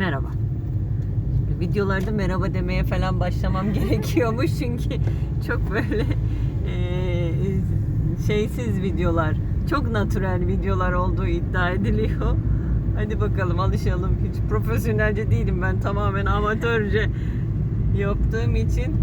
Merhaba. Videolarda merhaba demeye falan başlamam gerekiyormuş çünkü çok böyle eee, şeysiz videolar, çok natürel videolar olduğu iddia ediliyor. Hadi bakalım alışalım. Hiç profesyonelce değilim ben tamamen amatörce yaptığım için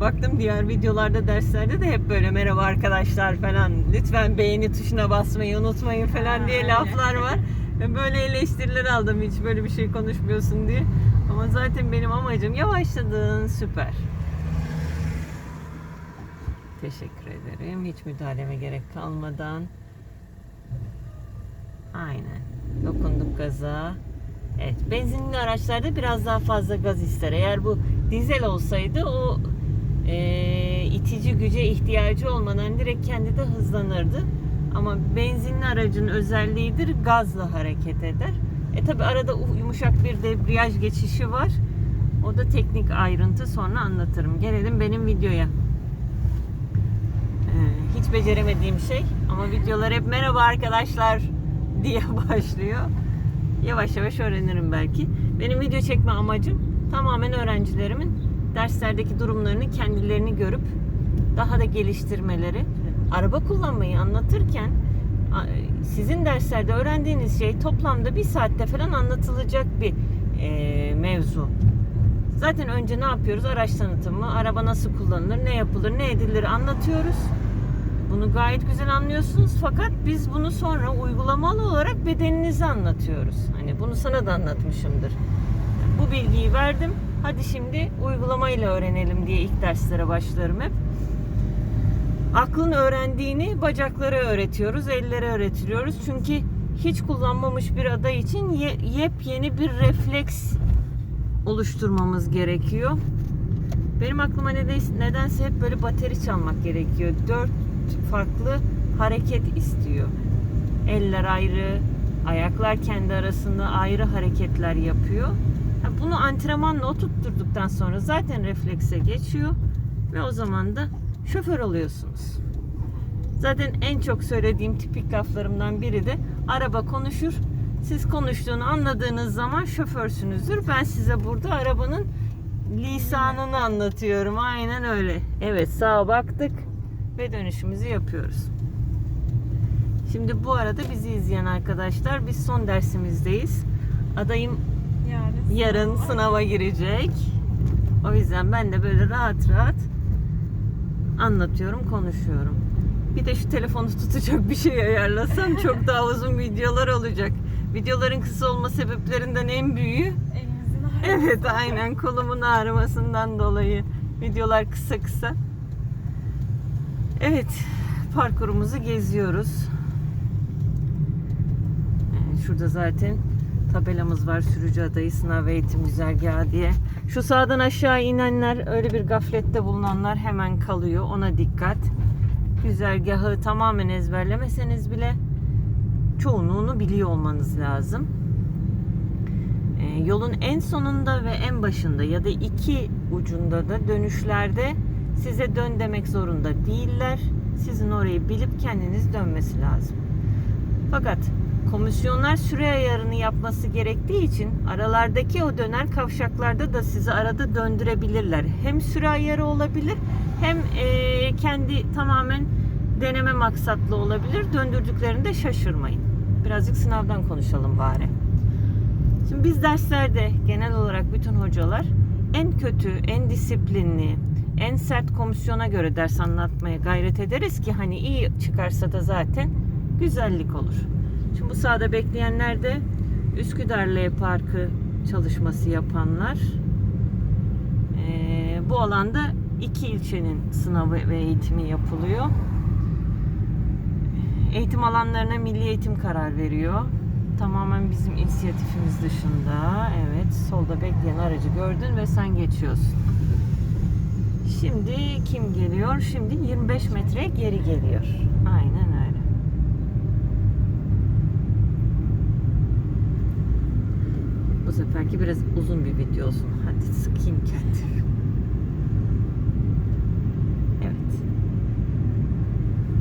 baktım diğer videolarda derslerde de hep böyle merhaba arkadaşlar falan lütfen beğeni tuşuna basmayı unutmayın falan diye laflar var. Böyle eleştiriler aldım hiç böyle bir şey konuşmuyorsun diye. Ama zaten benim amacım yavaşladın süper. Teşekkür ederim. Hiç müdahaleme gerek kalmadan. Aynen. Dokunduk gaza. Evet. Benzinli araçlarda biraz daha fazla gaz ister. Eğer bu dizel olsaydı o e, itici güce ihtiyacı olmadan direkt kendi de hızlanırdı. Ama benzinli aracın özelliğidir gazla hareket eder. E tabi arada yumuşak bir debriyaj geçişi var. O da teknik ayrıntı sonra anlatırım. Gelelim benim videoya. Ee, hiç beceremediğim şey ama videolar hep merhaba arkadaşlar diye başlıyor. Yavaş yavaş öğrenirim belki. Benim video çekme amacım tamamen öğrencilerimin derslerdeki durumlarını kendilerini görüp daha da geliştirmeleri. Araba kullanmayı anlatırken sizin derslerde öğrendiğiniz şey toplamda bir saatte falan anlatılacak bir e, mevzu. Zaten önce ne yapıyoruz? Araç tanıtımı, araba nasıl kullanılır, ne yapılır, ne edilir anlatıyoruz. Bunu gayet güzel anlıyorsunuz fakat biz bunu sonra uygulamalı olarak bedeninize anlatıyoruz. Hani bunu sana da anlatmışımdır. Bu bilgiyi verdim. Hadi şimdi uygulamayla öğrenelim diye ilk derslere başlarım hep. Aklın öğrendiğini bacaklara öğretiyoruz, ellere öğretiliyoruz. Çünkü hiç kullanmamış bir aday için ye- yepyeni bir refleks oluşturmamız gerekiyor. Benim aklıma nedense, nedense hep böyle bateri çalmak gerekiyor. Dört farklı hareket istiyor. Eller ayrı, ayaklar kendi arasında ayrı hareketler yapıyor. Bunu antrenmanla oturtturduktan sonra zaten reflekse geçiyor ve o zaman da şoför oluyorsunuz. Zaten en çok söylediğim tipik laflarımdan biri de araba konuşur. Siz konuştuğunu anladığınız zaman şoförsünüzdür. Ben size burada arabanın lisanını anlatıyorum. Aynen öyle. Evet sağa baktık ve dönüşümüzü yapıyoruz. Şimdi bu arada bizi izleyen arkadaşlar biz son dersimizdeyiz. Adayım Yarın, yarın sınava girecek. O yüzden ben de böyle rahat rahat anlatıyorum, konuşuyorum. Bir de şu telefonu tutacak bir şey ayarlasam çok daha uzun videolar olacak. Videoların kısa olma sebeplerinden en büyüğü evet aynen kolumun ağrımasından dolayı videolar kısa kısa. Evet parkurumuzu geziyoruz. Ee, Şurada zaten tabelamız var sürücü adayı sınav eğitim güzergahı diye. Şu sağdan aşağı inenler öyle bir gaflette bulunanlar hemen kalıyor ona dikkat. Güzergahı tamamen ezberlemeseniz bile çoğunluğunu biliyor olmanız lazım. Ee, yolun en sonunda ve en başında ya da iki ucunda da dönüşlerde size dön demek zorunda değiller. Sizin orayı bilip kendiniz dönmesi lazım. Fakat komisyonlar süre ayarını yapması gerektiği için aralardaki o döner kavşaklarda da sizi arada döndürebilirler. Hem süre ayarı olabilir hem e, kendi tamamen deneme maksatlı olabilir. Döndürdüklerinde şaşırmayın. Birazcık sınavdan konuşalım bari. Şimdi biz derslerde genel olarak bütün hocalar en kötü, en disiplinli, en sert komisyona göre ders anlatmaya gayret ederiz ki hani iyi çıkarsa da zaten güzellik olur. Şimdi bu sahada bekleyenler de Üsküdar L Parkı çalışması yapanlar. Ee, bu alanda iki ilçenin sınavı ve eğitimi yapılıyor. Eğitim alanlarına Milli Eğitim karar veriyor. Tamamen bizim inisiyatifimiz dışında. Evet, solda bekleyen aracı gördün ve sen geçiyorsun. Şimdi kim geliyor? Şimdi 25 metre geri geliyor. Aynen öyle. Bu seferki biraz uzun bir video olsun. Hadi sıkayım kendimi. Evet.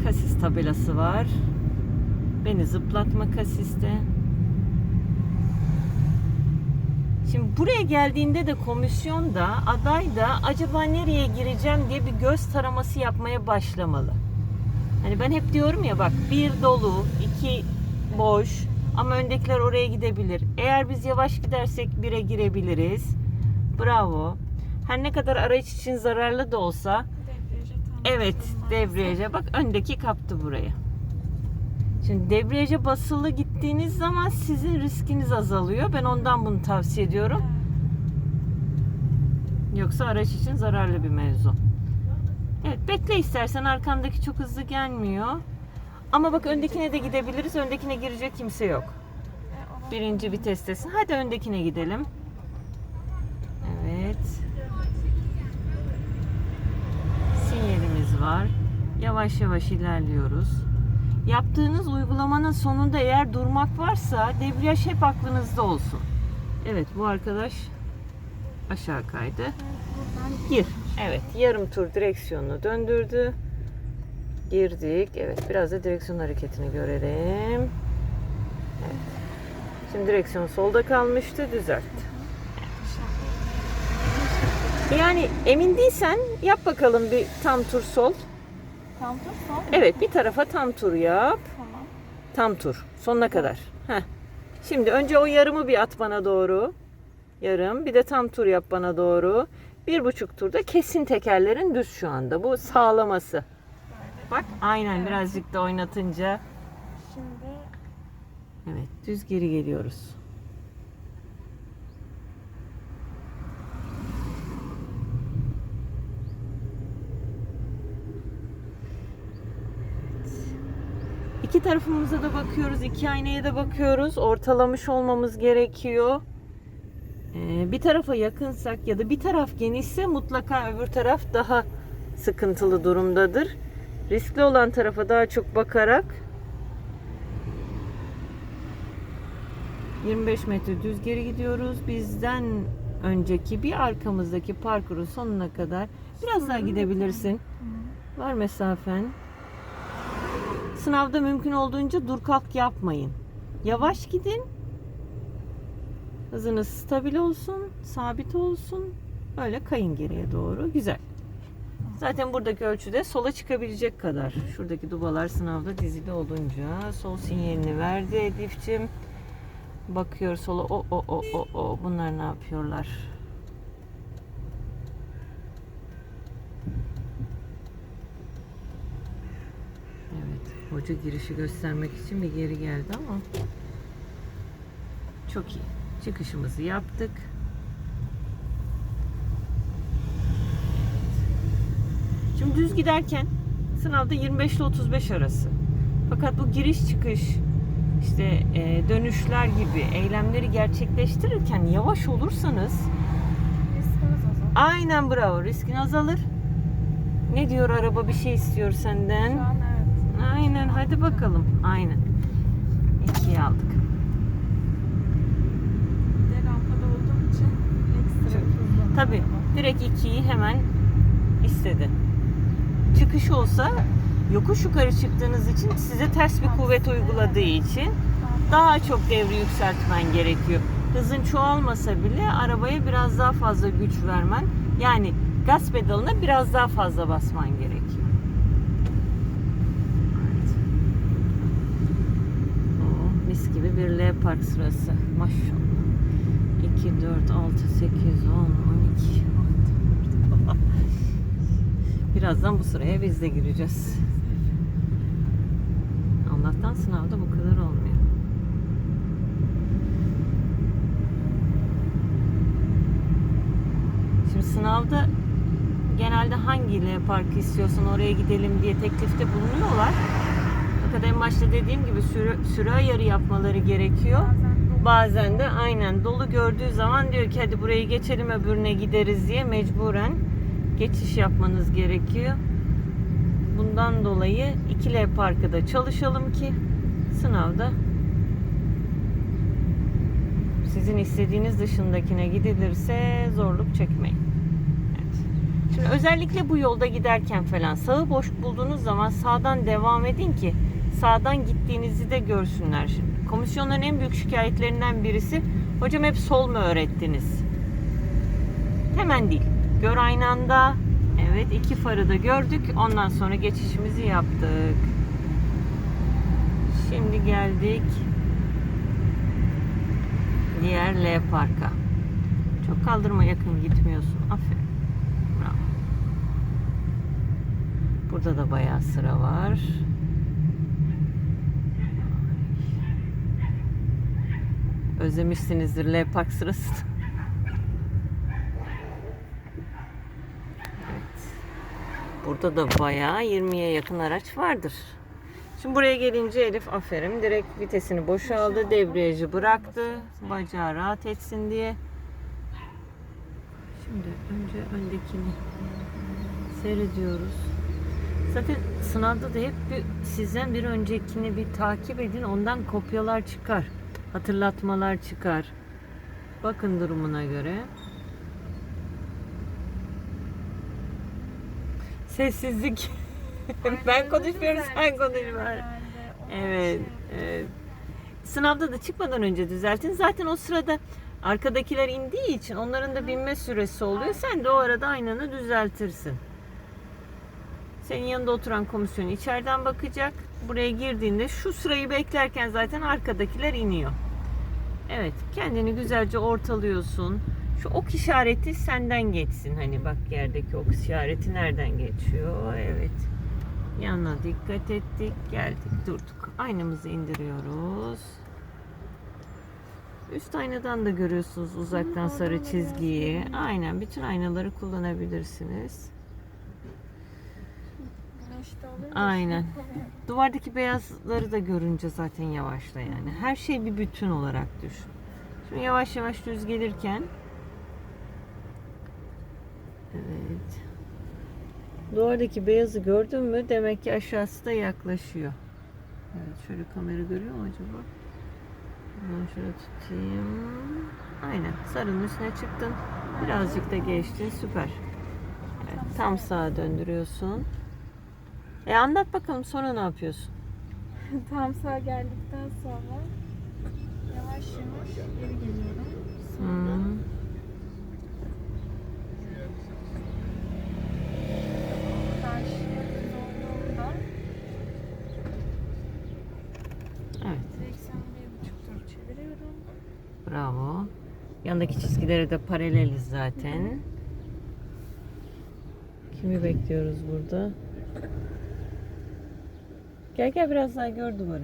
Kasis tabelası var. Beni zıplatma kasiste. Şimdi buraya geldiğinde de komisyon da aday da acaba nereye gireceğim diye bir göz taraması yapmaya başlamalı. Hani ben hep diyorum ya bak bir dolu, iki boş ama öndekiler oraya gidebilir. Eğer biz yavaş gidersek bire girebiliriz. Bravo. Her ne kadar araç için zararlı da olsa Debriyaja Evet debriyaja bak öndeki kaptı burayı. Şimdi debriyaja basılı gittiğiniz zaman sizin riskiniz azalıyor. Ben ondan bunu tavsiye ediyorum. Yoksa araç için zararlı bir mevzu. Evet bekle istersen arkandaki çok hızlı gelmiyor. Ama bak öndekine de gidebiliriz. Öndekine girecek kimse yok. Birinci vitestesin. Hadi öndekine gidelim. Evet. Sinyalimiz var. Yavaş yavaş ilerliyoruz. Yaptığınız uygulamanın sonunda eğer durmak varsa debriyaj hep aklınızda olsun. Evet bu arkadaş aşağı kaydı. Gir. Evet yarım tur direksiyonu döndürdü. Girdik. Evet biraz da direksiyon hareketini görelim. Evet. Şimdi direksiyon solda kalmıştı. Düzeltti. Yani emin değilsen yap bakalım bir tam tur sol. Tam tur sol. Evet bir tarafa tam tur yap. Tamam. Tam tur. Sonuna kadar. Heh. Şimdi önce o yarımı bir at bana doğru. Yarım. Bir de tam tur yap bana doğru. Bir buçuk turda kesin tekerlerin düz şu anda. Bu sağlaması. Bak aynen birazcık da oynatınca. Şimdi Evet düz geri geliyoruz. İki tarafımıza da bakıyoruz, iki aynaya da bakıyoruz. Ortalamış olmamız gerekiyor. Ee, bir tarafa yakınsak ya da bir taraf genişse mutlaka öbür taraf daha sıkıntılı durumdadır. Riskli olan tarafa daha çok bakarak 25 metre düz geri gidiyoruz. Bizden önceki bir arkamızdaki parkurun sonuna kadar biraz daha gidebilirsin. Var mesafen. Sınavda mümkün olduğunca dur kalk yapmayın. Yavaş gidin. Hızınız stabil olsun, sabit olsun. Öyle kayın geriye doğru. Güzel. Zaten buradaki ölçüde sola çıkabilecek kadar. Şuradaki dubalar sınavda dizili olunca sol sinyalini verdi Edif'cim. Bakıyor sola. O o o o o. Bunlar ne yapıyorlar? Evet. Hoca girişi göstermek için bir geri geldi ama çok iyi. Çıkışımızı yaptık. Şimdi düz giderken sınavda 25 ile 35 arası. Fakat bu giriş çıkış işte e, dönüşler gibi eylemleri gerçekleştirirken yavaş olursanız riskimiz azalır. aynen bravo riskin azalır. Ne diyor araba bir şey istiyor senden. Şu an evet. Aynen hadi bakalım. Aynen. İkiye aldık. Bir de rampada olduğum için ekstra Çok- hızlanıyor Tabi araba. direkt ikiyi hemen istedi. Çıkış olsa yokuş yukarı çıktığınız için size ters bir kuvvet uyguladığı için daha çok devri yükseltmen gerekiyor. Hızın çoğalmasa bile arabaya biraz daha fazla güç vermen yani gaz pedalına biraz daha fazla basman gerekiyor. Oh, mis gibi bir L park sırası. Maşallah. 2, 4, 6, 8, 10, 12. Birazdan bu sıraya biz de gireceğiz. Allah'tan sınavda bu kadar olmuyor. Şimdi sınavda genelde hangi L parkı istiyorsan oraya gidelim diye teklifte bulunuyorlar. Fakat en başta dediğim gibi süre, süre ayarı yapmaları gerekiyor. Bazen de aynen dolu gördüğü zaman diyor ki hadi burayı geçelim öbürüne gideriz diye mecburen geçiş yapmanız gerekiyor. Bundan dolayı 2L parkı da çalışalım ki sınavda sizin istediğiniz dışındakine gidilirse zorluk çekmeyin. Evet. Şimdi özellikle bu yolda giderken falan sağı boş bulduğunuz zaman sağdan devam edin ki sağdan gittiğinizi de görsünler şimdi. Komisyonların en büyük şikayetlerinden birisi Hocam hep sol mu öğrettiniz? Hemen değil. Gör aynı anda. Evet iki farı da gördük. Ondan sonra geçişimizi yaptık. Şimdi geldik diğer L Park'a. Çok kaldırma yakın gitmiyorsun. Aferin. Bravo. Burada da bayağı sıra var. Özlemişsinizdir L Park sırasını. Burada da bayağı 20'ye yakın araç vardır. Şimdi buraya gelince Elif aferin direkt vitesini boşaldı, debriyajı bıraktı. Bacağı rahat etsin diye. Şimdi önce öndekini seyrediyoruz. Zaten sınavda da hep bir, sizden bir öncekini bir takip edin. Ondan kopyalar çıkar. Hatırlatmalar çıkar. Bakın durumuna göre. Sessizlik. ben konuşmuyorum sen konuşma. Evet, evet. Sınavda da çıkmadan önce düzeltin. Zaten o sırada arkadakiler indiği için onların da binme süresi oluyor. Sen de o arada aynanı düzeltirsin. Senin yanında oturan komisyon içeriden bakacak. Buraya girdiğinde şu sırayı beklerken zaten arkadakiler iniyor. Evet, kendini güzelce ortalıyorsun. Şu ok işareti senden geçsin. Hani bak yerdeki ok işareti nereden geçiyor? Evet. Yanına dikkat ettik, geldik, durduk. Aynamızı indiriyoruz. Üst aynadan da görüyorsunuz uzaktan sarı çizgiyi. Aynen bütün aynaları kullanabilirsiniz. Aynen. Duvardaki beyazları da görünce zaten yavaşla yani. Her şey bir bütün olarak düşün. Şimdi yavaş yavaş düz gelirken Evet. Duvardaki beyazı gördün mü? Demek ki aşağısı da yaklaşıyor. Evet, şöyle kamera görüyor mu acaba? Ben şöyle tutayım. Aynen. Sarının üstüne çıktın. Birazcık da geçtin. Süper. Evet, tam sağa döndürüyorsun. E anlat bakalım sonra ne yapıyorsun? Tam sağ geldikten sonra yavaş yavaş geri geliyorum. Sonra Hmm. karşıya doğduğumda Evet. direksiyonu bir buçuk tur çeviriyorum. Bravo. Yandaki çizgilere de paraleliz zaten. Kimi bekliyoruz burada? Gel gel biraz daha gör duvarı.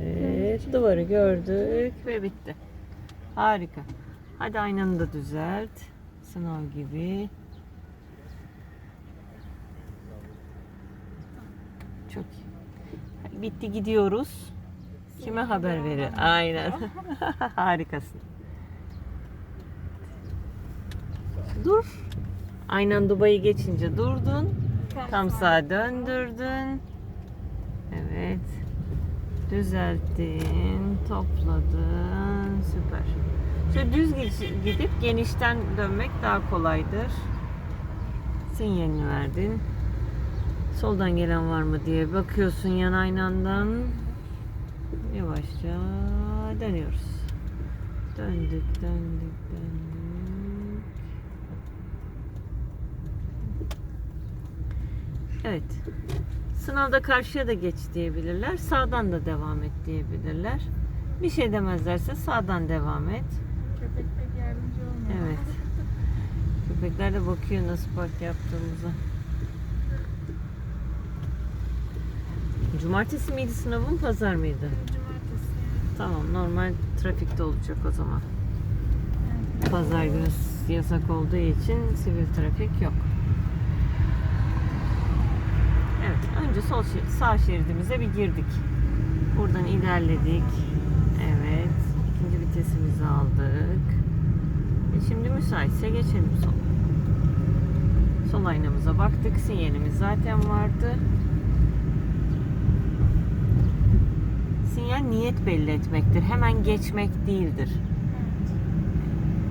Evet, duvarı gördük ve bitti. Harika. Hadi aynanı da düzelt. Sınav gibi. Çok iyi. Bitti gidiyoruz. Kime haber verir? Aynen. Harikasın. Dur. Aynen Dubai'yi geçince durdun. Tam sağa döndürdün. Evet. Düzelttin, topladın. Süper. Şöyle düz gidip genişten dönmek daha kolaydır. Sinyalini verdin. Soldan gelen var mı diye bakıyorsun yan aynandan. Yavaşça dönüyoruz. Döndük, döndük, döndük. Evet. Sınavda karşıya da geç diyebilirler. Sağdan da devam et diyebilirler. Bir şey demezlerse sağdan devam et. Köpek pek yardımcı olmuyor. Evet. Köpekler de bakıyor nasıl park yaptığımıza. Cumartesi miydi sınavın, pazar mıydı? Cumartesi. Tamam, normal trafikte olacak o zaman. Pazar günü yasak olduğu için sivil trafik yok. Evet, önce sol sağ şeridimize bir girdik. Buradan ilerledik. Evet, ikinci vitesimizi aldık. E şimdi müsaitse geçelim sol. Sol aynamıza baktık. Sinyalimiz zaten vardı. Sinyal niyet belli etmektir. Hemen geçmek değildir.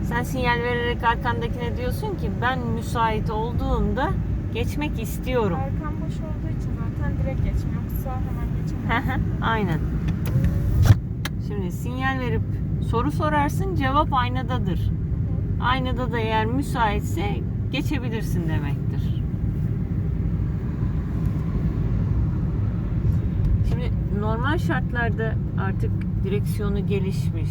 Sen sinyal vererek arkandakine diyorsun ki ben müsait olduğumda geçmek istiyorum. Arkam boş olduğu için zaten direkt geçmiyor. Yoksa hemen geçemem. Aynen. Şimdi sinyal verip soru sorarsın cevap aynadadır. Aynada da eğer müsaitse geçebilirsin demektir. Şimdi normal şartlarda artık direksiyonu gelişmiş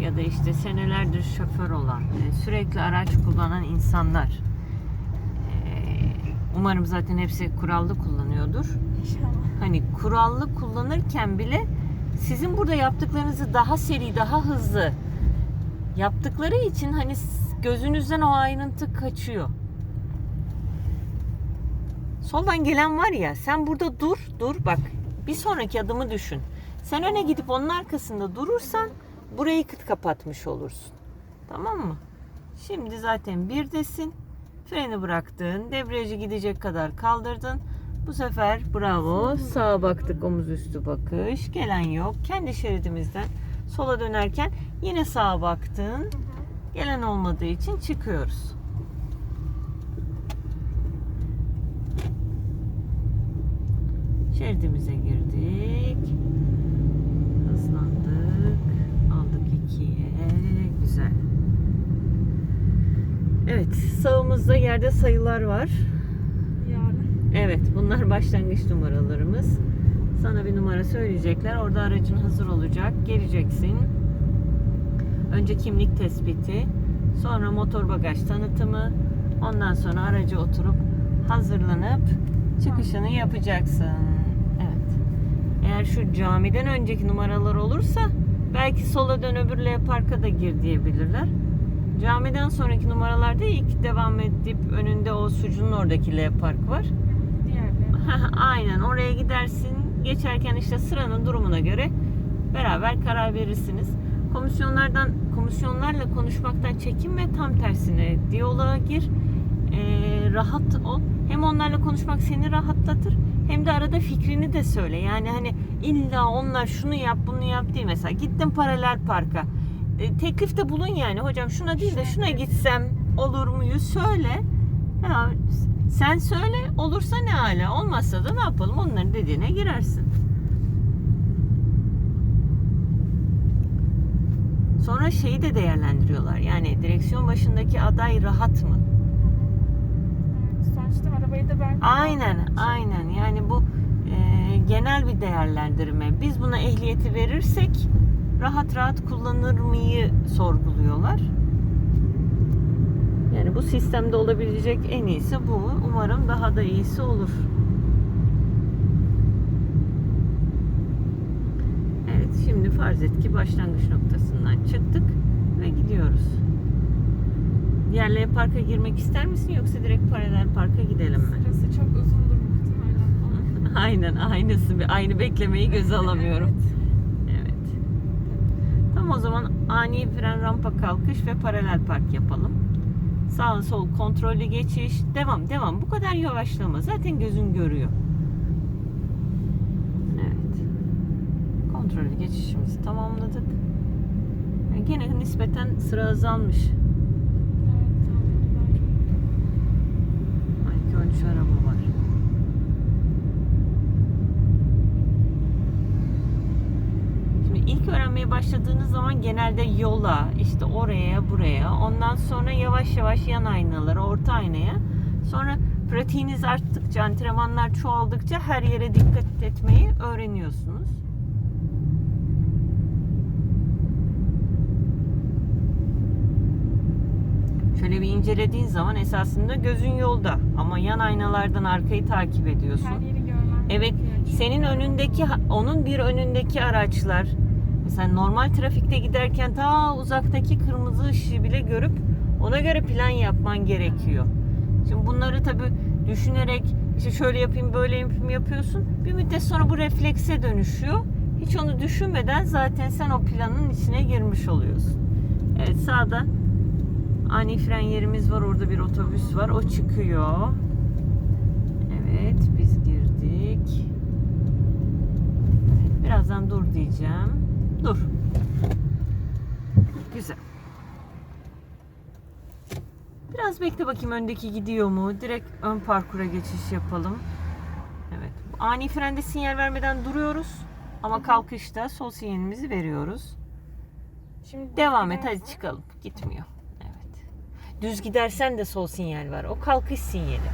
ya da işte senelerdir şoför olan, e, sürekli araç kullanan insanlar e, umarım zaten hepsi kurallı kullanıyordur. İnşallah. Hani kurallı kullanırken bile sizin burada yaptıklarınızı daha seri, daha hızlı yaptıkları için hani gözünüzden o ayrıntı kaçıyor. Soldan gelen var ya sen burada dur, dur bak. Bir sonraki adımı düşün. Sen öne gidip onun arkasında durursan burayı kıt kapatmış olursun. Tamam mı? Şimdi zaten birdesin. Freni bıraktın. Debriyajı gidecek kadar kaldırdın. Bu sefer bravo. Sağa baktık omuz üstü bakış. Gelen yok. Kendi şeridimizden sola dönerken yine sağa baktın. Gelen olmadığı için çıkıyoruz. Şeridimize girdik. Hızlandık. Aldık ikiye. Güzel. Evet, sağımızda yerde sayılar var. Yarın. Evet, bunlar başlangıç numaralarımız. Sana bir numara söyleyecekler. Orada aracın hazır olacak. Geleceksin. Önce kimlik tespiti, sonra motor bagaj tanıtımı, ondan sonra araca oturup hazırlanıp çıkışını yapacaksın. Eğer şu camiden önceki numaralar olursa belki sola dön öbür L parka da gir diyebilirler. Camiden sonraki numaralarda ilk devam edip önünde o sucunun oradaki L park var. Aynen oraya gidersin. Geçerken işte sıranın durumuna göre beraber karar verirsiniz. Komisyonlardan komisyonlarla konuşmaktan çekinme tam tersine diyaloğa gir. Ee, rahat ol. Hem onlarla konuşmak seni rahatlatır hem de arada fikrini de söyle. Yani hani illa onlar şunu yap bunu yap değil. Mesela gittim paralel parka. Ee, teklifte bulun yani hocam şuna değil de şuna gitsem olur muyu söyle. Ya, sen söyle olursa ne hala olmazsa da ne yapalım onların dediğine girersin. Sonra şeyi de değerlendiriyorlar. Yani direksiyon başındaki aday rahat mı? Sonuçta arabayı da ben Aynen, aynen. Yani bu e, genel bir değerlendirme. Biz buna ehliyeti verirsek rahat rahat kullanır mıyı sorguluyorlar. Yani bu sistemde olabilecek en iyisi bu. Umarım daha da iyisi olur. Evet, şimdi farz et ki başlangıç noktasından çıktık ve gidiyoruz. Diğer L parka girmek ister misin yoksa direkt paralel parka gidelim mi? Sırası çok uzundur muhtemelen. Aynen aynısı bir aynı beklemeyi göze alamıyorum. Evet. Tam o zaman ani fren rampa kalkış ve paralel park yapalım. Sağ sol kontrollü geçiş. Devam devam. Bu kadar yavaşlama. Zaten gözün görüyor. Evet. Kontrollü geçişimizi tamamladık. Yani Gene nispeten sıra azalmış. 3 şey araba var. Şimdi ilk öğrenmeye başladığınız zaman genelde yola, işte oraya, buraya, ondan sonra yavaş yavaş yan aynalara, orta aynaya, sonra pratiğiniz arttıkça, antrenmanlar çoğaldıkça her yere dikkat etmeyi öğreniyorsunuz. Şöyle bir incelediğin zaman esasında gözün yolda ama yan aynalardan arkayı takip ediyorsun. Her yeri görmem Evet, senin önündeki, onun bir önündeki araçlar. Mesela normal trafikte giderken ta uzaktaki kırmızı ışığı bile görüp ona göre plan yapman gerekiyor. Şimdi bunları tabi düşünerek işte şöyle yapayım böyle yapayım yapıyorsun. Bir müddet sonra bu reflekse dönüşüyor. Hiç onu düşünmeden zaten sen o planın içine girmiş oluyorsun. Evet sağda ani fren yerimiz var. Orada bir otobüs var. O çıkıyor. Evet biz girdik. Evet, birazdan dur diyeceğim. Dur. Güzel. Biraz bekle bakayım öndeki gidiyor mu? Direkt ön parkura geçiş yapalım. Evet. Ani frende sinyal vermeden duruyoruz. Ama kalkışta sol sinyalimizi veriyoruz. Şimdi Devam et hadi çıkalım. Gitmiyor. Düz gidersen de sol sinyal var. O kalkış sinyali.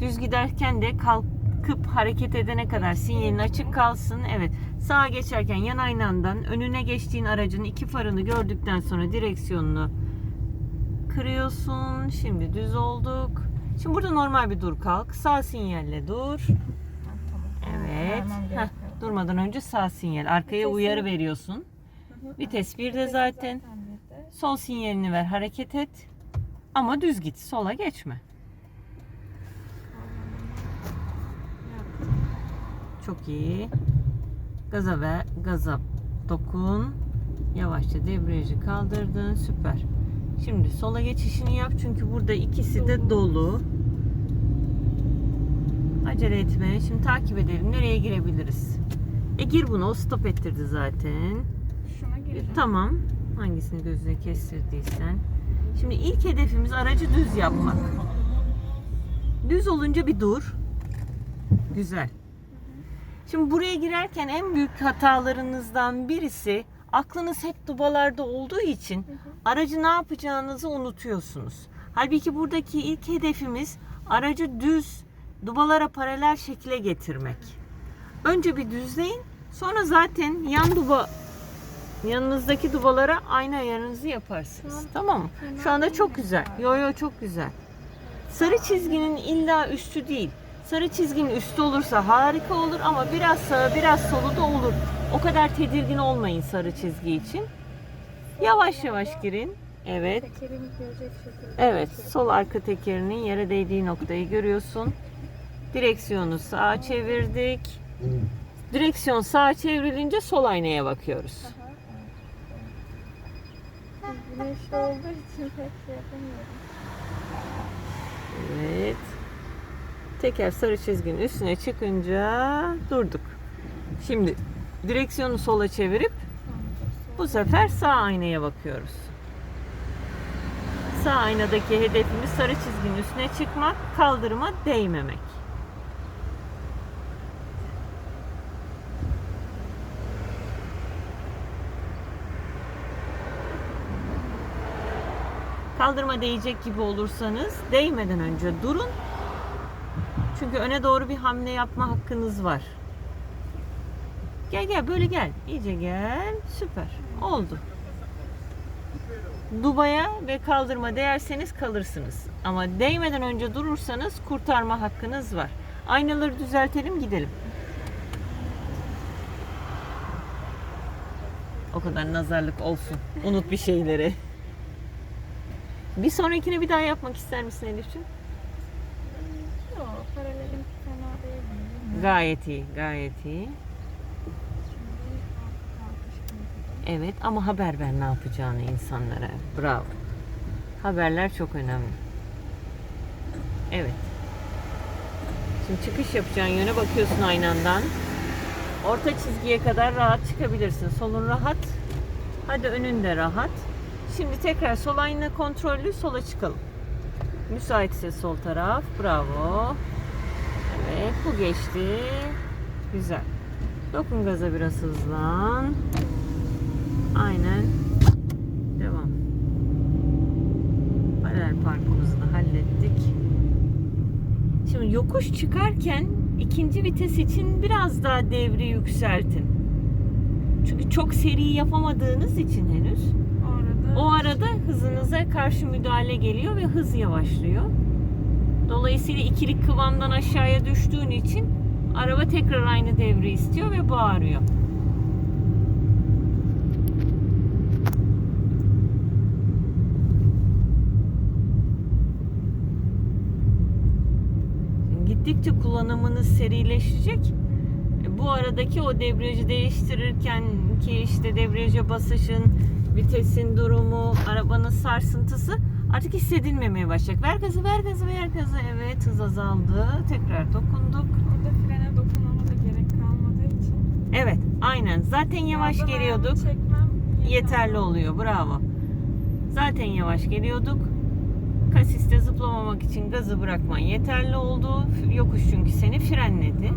Düz giderken de kalkıp hareket edene kadar sinyalin açık kalsın. Evet. Sağa geçerken yan aynandan önüne geçtiğin aracın iki farını gördükten sonra direksiyonunu kırıyorsun. Şimdi düz olduk. Şimdi burada normal bir dur kalk. Sağ sinyalle dur. Evet. Heh, durmadan önce sağ sinyal. Arkaya Vitesi- uyarı veriyorsun. Hı hı. Vites 1'de Vitesi zaten. Sol sinyalini ver, hareket et. Ama düz git, sola geçme. Çok iyi. Gaza ver, gaza dokun. Yavaşça debriyajı kaldırdın, süper. Şimdi sola geçişini yap çünkü burada ikisi de dolu. Acele etme. Şimdi takip edelim. Nereye girebiliriz? E gir bunu. O stop ettirdi zaten. Şuna gireceğim. Tamam. Hangisini gözüne kestirdiysen. Şimdi ilk hedefimiz aracı düz yapmak. Düz olunca bir dur. Güzel. Şimdi buraya girerken en büyük hatalarınızdan birisi aklınız hep dubalarda olduğu için aracı ne yapacağınızı unutuyorsunuz. Halbuki buradaki ilk hedefimiz aracı düz dubalara paralel şekile getirmek. Önce bir düzleyin. Sonra zaten yan duba yanınızdaki dubalara aynı ayarınızı yaparsınız. Tamam. Tamam mı? Fena Şu anda çok güzel. Yo yo çok güzel. Sarı çizginin illa üstü değil. Sarı çizginin üstü olursa harika olur ama biraz sağı biraz solu da olur. O kadar tedirgin olmayın sarı çizgi için. Yavaş yavaş girin. Evet. Evet, sol arka tekerinin yere değdiği noktayı görüyorsun. Direksiyonu sağa çevirdik. Direksiyon sağa çevrilince sol aynaya bakıyoruz. Güneşli olduğu için pek şey yapamıyorum. Evet. Teker sarı çizginin üstüne çıkınca durduk. Şimdi direksiyonu sola çevirip bu sefer sağ aynaya bakıyoruz. Sağ aynadaki hedefimiz sarı çizginin üstüne çıkmak, kaldırıma değmemek. Kaldırıma değecek gibi olursanız değmeden önce durun. Çünkü öne doğru bir hamle yapma hakkınız var. Gel gel böyle gel. İyice gel. Süper. Oldu. Dubaya ve kaldırma değerseniz kalırsınız. Ama değmeden önce durursanız kurtarma hakkınız var. Aynaları düzeltelim gidelim. O kadar nazarlık olsun. Unut bir şeyleri. Bir sonrakini bir daha yapmak ister misin Elif'ciğim? Yok, paralelim fena değil. Gayet iyi, gayet iyi. Evet ama haber ver ne yapacağını insanlara. Bravo. Haberler çok önemli. Evet. Şimdi çıkış yapacağın yöne bakıyorsun aynandan. Orta çizgiye kadar rahat çıkabilirsin. Solun rahat. Hadi önün de rahat. Şimdi tekrar sol ayna kontrollü sola çıkalım. Müsaitse sol taraf. Bravo. Evet bu geçti. Güzel. Dokun gaza biraz hızlan. Aynen. Devam. Paralel parkımızı da hallettik. Şimdi yokuş çıkarken ikinci vites için biraz daha devri yükseltin. Çünkü çok seri yapamadığınız için henüz O arada hızınıza karşı müdahale geliyor ve hız yavaşlıyor. Dolayısıyla ikilik kıvamdan aşağıya düştüğün için araba tekrar aynı devri istiyor ve bağırıyor. Gittikçe kullanımınız serileşecek. E, Bu aradaki o debriyajı değiştirirken ki işte debriyaja basışın, vitesin durumu, arabanın sarsıntısı artık hissedilmemeye başlayacak. Ver gazı, ver gazı, ver gazı. Evet hız azaldı. Tekrar dokunduk. orada frene dokunmama da gerek kalmadığı için. Evet aynen. Zaten yavaş Orada geliyorduk. Çekmem Yeterli oluyor. Bravo. Zaten yavaş geliyorduk. Kasiste zıplamama toparlamamak için gazı bırakman yeterli oldu. Yokuş çünkü seni frenledi.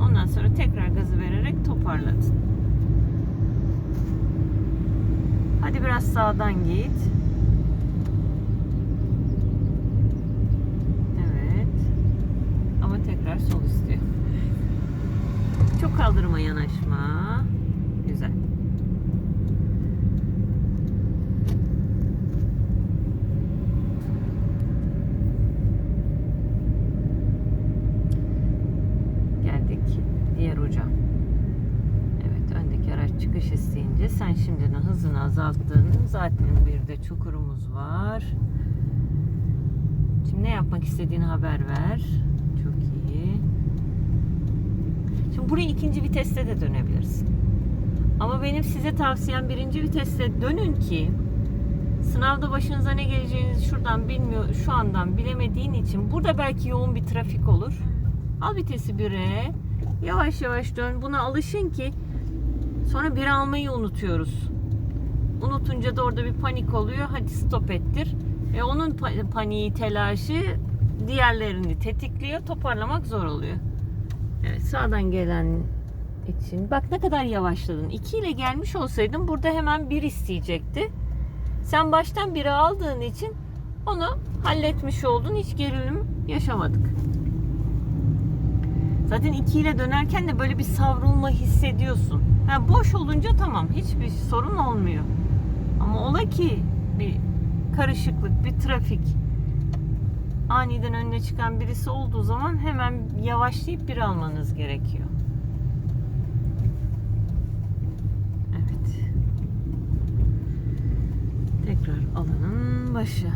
Ondan sonra tekrar gazı vererek toparladın. Hadi biraz sağdan git. Evet. Ama tekrar sol istiyor. Çok kaldırıma yanaşma. Güzel. Geldik diğer uca. Evet öndeki araç çıkış isteyince sen şimdiden hızını azalttın. Zaten bir de çukurumuz var. Şimdi ne yapmak istediğini haber ver. Çok iyi. Şimdi buraya ikinci viteste de dönebilirsin. Ama benim size tavsiyem birinci viteste dönün ki sınavda başınıza ne geleceğini şuradan bilmiyor, şu andan bilemediğin için burada belki yoğun bir trafik olur. Al vitesi 1'e. Yavaş yavaş dön. Buna alışın ki sonra bir almayı unutuyoruz. Unutunca da orada bir panik oluyor. Hadi stop ettir. E onun pa- paniği, telaşı diğerlerini tetikliyor. Toparlamak zor oluyor. Evet sağdan gelen için. Bak ne kadar yavaşladın. 2 ile gelmiş olsaydın burada hemen 1 isteyecekti. Sen baştan 1'i aldığın için onu halletmiş oldun. Hiç gerilim yaşamadık. Zaten 2 ile dönerken de böyle bir savrulma hissediyorsun. Ha, boş olunca tamam hiçbir sorun olmuyor. Ama ola ki bir karışıklık, bir trafik aniden önüne çıkan birisi olduğu zaman hemen yavaşlayıp bir almanız gerekiyor. Evet. Tekrar alanın başı.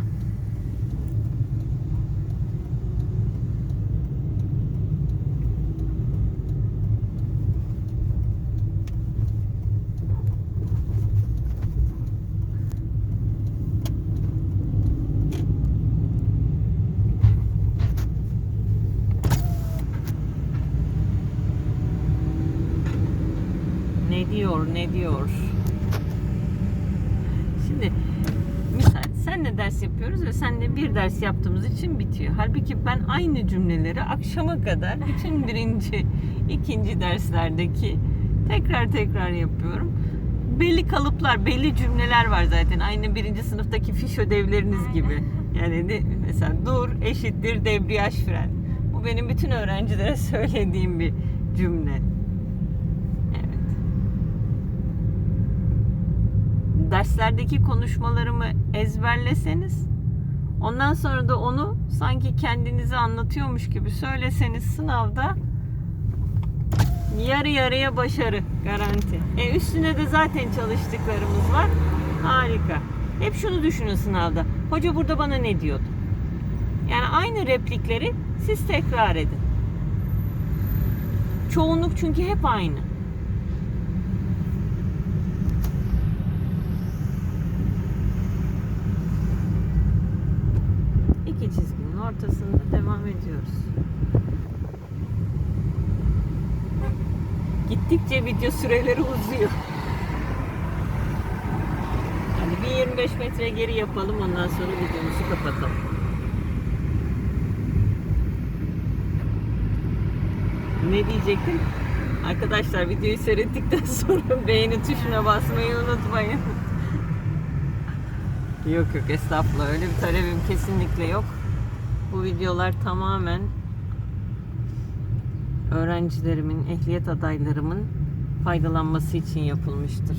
Ne diyor, ne diyor? Şimdi misal senle ders yapıyoruz ve senle bir ders yaptığımız için bitiyor. Halbuki ben aynı cümleleri akşama kadar bütün birinci, ikinci derslerdeki tekrar tekrar yapıyorum. Belli kalıplar, belli cümleler var zaten. Aynı birinci sınıftaki fiş ödevleriniz gibi. Yani ne, mesela dur eşittir debriyaj fren. Bu benim bütün öğrencilere söylediğim bir cümle. Evet. Derslerdeki konuşmalarımı ezberleseniz ondan sonra da onu sanki kendinize anlatıyormuş gibi söyleseniz sınavda yarı yarıya başarı garanti. E üstüne de zaten çalıştıklarımız var. Harika. Hep şunu düşünün sınavda. Hoca burada bana ne diyordu? Yani aynı replikleri siz tekrar edin. Çoğunluk çünkü hep aynı. İki çizginin ortasında devam ediyoruz. Gittikçe video süreleri uzuyor. Hadi bir 25 metre geri yapalım ondan sonra videomuzu kapatalım. Ne diyecektim? Arkadaşlar videoyu seyrettikten sonra beğeni tuşuna basmayı unutmayın. yok yok estağfurullah öyle bir talebim kesinlikle yok. Bu videolar tamamen öğrencilerimin, ehliyet adaylarımın faydalanması için yapılmıştır.